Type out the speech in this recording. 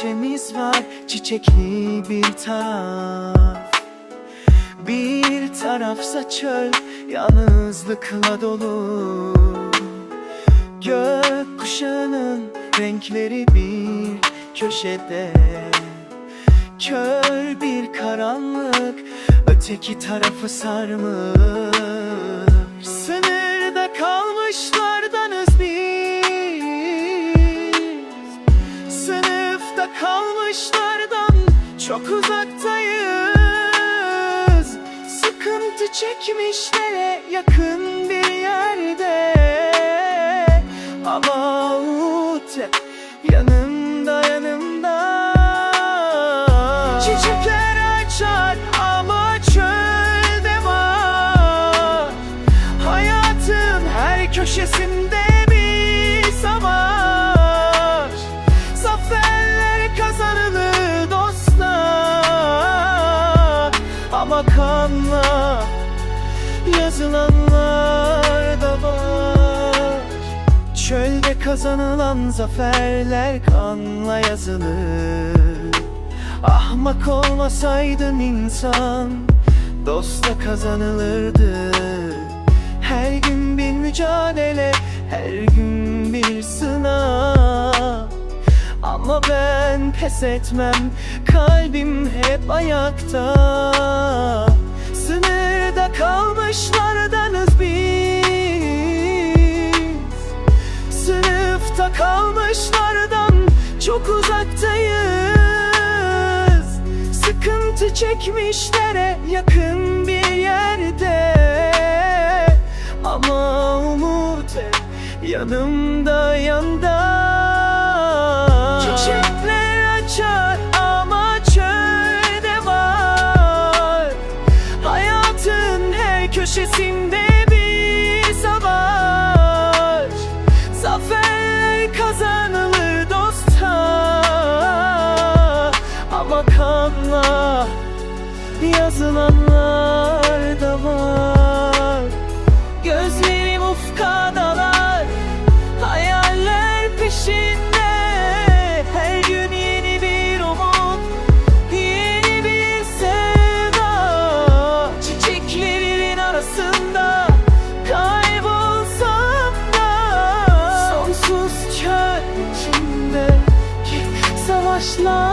bahçemiz var çiçekli bir taraf. Bir tarafsa çöl yalnızlıkla dolu. Gökkuşağının renkleri bir köşede. Kör bir karanlık öteki tarafı sarmış çok uzaktayız. Sıkıntı çekmişlere yakın bir yerde. Umut hep yanımda yanımda. Çiçekler açar ama çölde var. Hayatın her köşesinde Ama kanla yazılanlar da var. Çölde kazanılan zaferler kanla yazılır. Ahmak olmasaydın insan Dosta kazanılırdı. Her gün bir mücadele Her gün Ama ben pes etmem. Kalbim hep ayakta. Sınırda kalmışlardanız biz. Sınıfta kalmışlardan çok uzaktayız. Sıkıntı çekmişlere yakın bir yerde. Ama umut hep yanımda köşesinde bir savaş. Zafer kazanılır dosta Ama kanla yazılanlar love.